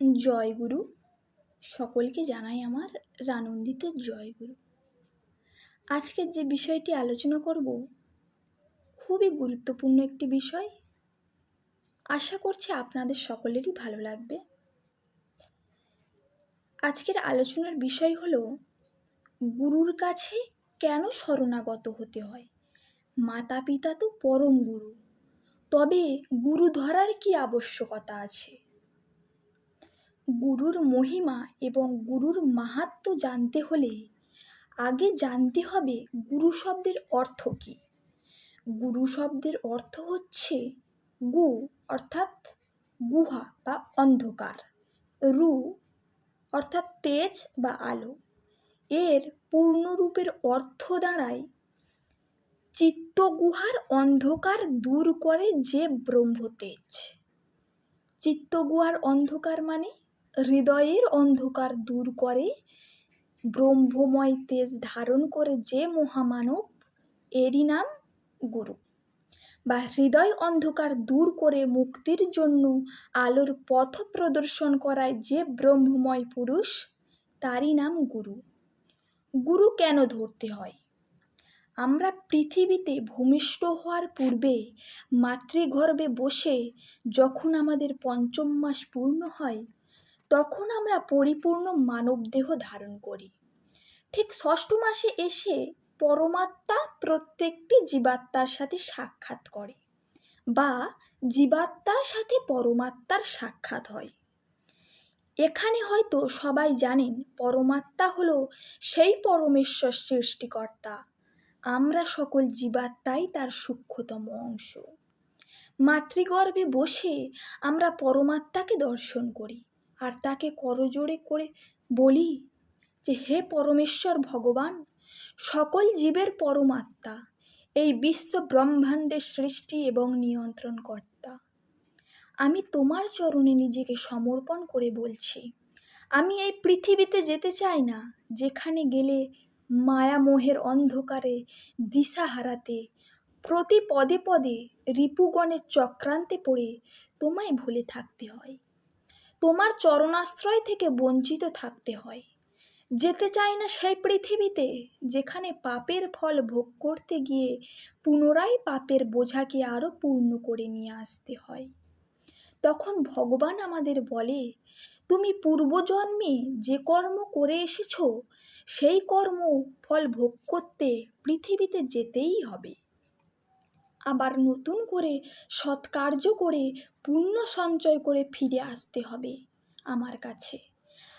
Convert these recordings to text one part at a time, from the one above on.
জয়গুরু সকলকে জানাই আমার রানন্দিত জয়গুরু আজকের যে বিষয়টি আলোচনা করব, খুবই গুরুত্বপূর্ণ একটি বিষয়। আশা করছি আপনাদের সকলেরই ভালো লাগবে। আজকের আলোচনার বিষয় হলো, গুরুর কাছে কেন শরণাগত হতে হয়? মাতা পিতা তো পরম গুরু। তবে গুরু ধরার কি আবশ্যকতা আছে? গুরুর মহিমা এবং গুরুর মাহাত্ম্য জানতে হলে আগে জানতে হবে গুরু শব্দের অর্থ কী। গুরু শব্দের অর্থ হচ্ছে গু, অর্থাৎ গুহা বা অন্ধকার। রু, অর্থাৎ তেজ বা আলো। এর পূর্ণরূপের অর্থ দাঁড়ায় চিত্তগুহার অন্ধকার দূর করে যে ব্রহ্মতেজ। চিত্তগুহার অন্ধকার মানে হৃদয়ের অন্ধকার দূর করে, ব্রহ্মময় তেজ ধারণ করে যে মহামানব, এরই নাম গুরু। বা হৃদয় অন্ধকার দূর করে মুক্তির জন্য আলোর পথ প্রদর্শন করায় যে ব্রহ্মময় পুরুষ, তারই নাম গুরু। গুরু কেন ধরতে হয়? আমরা পৃথিবীতে ভূমিষ্ঠ হওয়ার পূর্বে মাতৃগর্ভে বসে যখন আমাদের পঞ্চম মাস পূর্ণ হয় তখন আমরা পরিপূর্ণ মানবদেহ ধারণ করি। ঠিক ষষ্ঠ মাসে এসে পরমাত্মা প্রত্যেকটি জীবাত্মার সাথে সাক্ষাৎ করে বা জীবাত্মার সাথে পরমাত্মার সাক্ষাৎ হয়। এখানে হয়তো সবাই জানেন পরমাত্মা হলো সেই পরমেশ্বর সৃষ্টিকর্তা। আমরা সকল জীবাত্মাই তার সূক্ষ্মতম অংশ। মাতৃগর্ভে বসে আমরা পরমাত্মাকে দর্শন করি। আর তাকে করজোড়ে করে বলি যে, হে পরমেশ্বর ভগবান, সকল জীবের পরমাত্মা এই বিশ্ব ব্রহ্মাণ্ডের সৃষ্টি এবং নিয়ন্ত্রণ কর্তা। আমি তোমার চরণে নিজেকে সমর্পণ করে বলছি। আমি এই পৃথিবীতে যেতে চাই না, যেখানে গেলে মায়ামোহের অন্ধকারে দিশা হারাতে, প্রতি পদে পদে রিপুগণের চক্রান্তে পড়ে তোমায় ভুলে থাকতে হয়। তোমার চরণাশ্রয় থেকে বঞ্চিত থাকতে হয়। যেতে চাই না সেই পৃথিবীতে, যেখানে পাপের ফল ভোগ করতে গিয়ে পুনরায় পাপের বোঝাকে আরও পূর্ণ করে নিয়ে আসতে হয়। তখন ভগবান আমাদের বলে, তুমি পূর্বজন্মে যে কর্ম করে এসেছ, সেই কর্ম ফল ভোগ করতে পৃথিবীতে যেতেই হবে। আবার নতুন করে সৎকার্য করে পুণ্য সঞ্চয় করে ফিরে আসতে হবে আমার কাছে।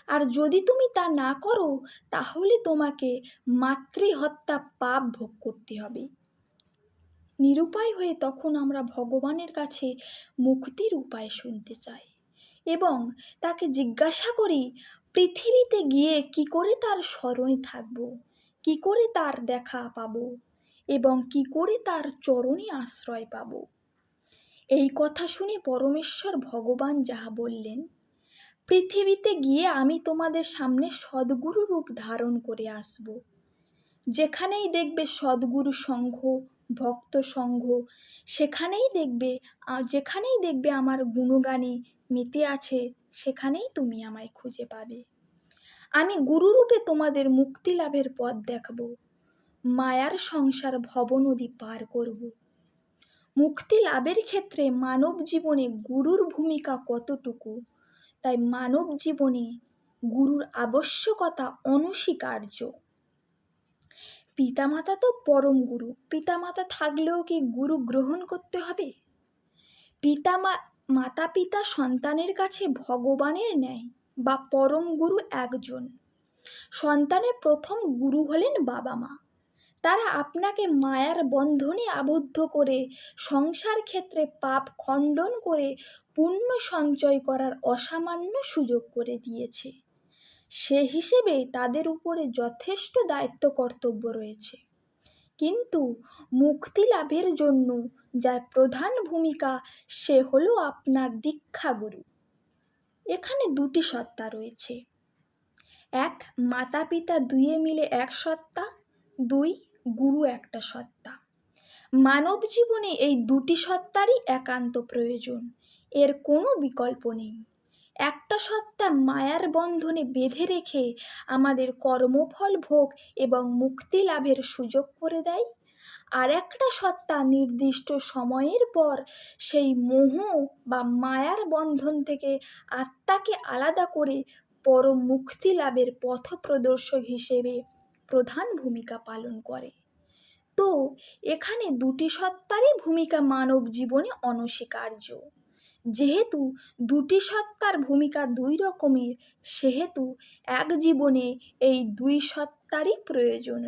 আর যদি তুমি তা না করো, তাহলে তোমাকে মাতৃহত্যা পাপ ভোগ করতে হবে। নিরুপায় হয়ে তখন আমরা ভগবানের কাছে মুক্তির উপায় শুনতে চাই এবং তাকে জিজ্ঞাসা করি, পৃথিবীতে গিয়ে কি করে তার স্মরণে থাকব? কি করে তার দেখা পাব? এবং কি করে তার চরণে আশ্রয় পাব? এই কথা শুনে পরমেশ্বর ভগবান যাহা বললেন, পৃথিবীতে গিয়ে আমি তোমাদের সামনে সদ্গুরু রূপ ধারণ করে আসব। যেখানেই দেখবে সদ্গুরু সংঘ, ভক্ত সংঘ, সেখানেই দেখবে যেখানেই দেখবে আমার গুণগানে মেতে আছে, সেখানেই তুমি আমায় খুঁজে পাবে। আমি গুরুরূপে তোমাদের মুক্তি লাভের পথ দেখাব। মায়ার সংসার ভবনদী পার করব। মুক্তি লাভের ক্ষেত্রে মানব জীবনে গুরুর ভূমিকা কতটুকু? তাই মানব জীবনে গুরুর আবশ্যকতা অনস্বীকার্য। পিতামাতা তো পরম গুরু, পিতামাতা থাকলেও কি গুরু গ্রহণ করতে হবে? পিতা মাতা পিতা সন্তানের কাছে ভগবানের ন্যায় বা পরম গুরু একজন? সন্তানের প্রথম গুরু হলেন বাবা মা তারা আপনাকে মায়ার বন্ধনে আবদ্ধ করে সংসার ক্ষেত্রে পাপ খণ্ডন করে পুণ্য সঞ্চয় করার অসামান্য সুযোগ করে দিয়েছে। সে হিসেবে তাদের উপরে যথেষ্ট দায়িত্ব কর্তব্য রয়েছে। কিন্তু মুক্তি লাভের জন্য যার প্রধান ভূমিকা সে হলো আপনার দীক্ষাগুরু। এখানে দুটি সত্তা রয়েছে। এক মাতা পিতা দুয়ে মিলে এক সত্তা। দুই গুরু একটা সত্তা। মানব জীবনে এই দুটি সত্তারই একান্ত প্রয়োজন, এর কোনো বিকল্প নেই। একটা সত্তা মায়ার বন্ধনে বেঁধে রেখে আমাদের কর্মফল ভোগ এবং মুক্তি লাভের সুযোগ করে দেয়, আর একটা সত্তা নির্দিষ্ট সময়ের পর সেই মোহ বা মায়ার বন্ধন থেকে আত্মাকে আলাদা করে পরম মুক্তি লাভের পথপ্রদর্শক হিসেবে প্রধান ভূমিকা পালন করে। তো, এখানে দুটি সত্তারই ভূমিকা মানব জীবনে অনস্বীকার্য। যেহেতু দুটি সত্তার ভূমিকা দুই রকমের, সেহেতু এক জীবনে এই দুই সত্তারই প্রয়োজন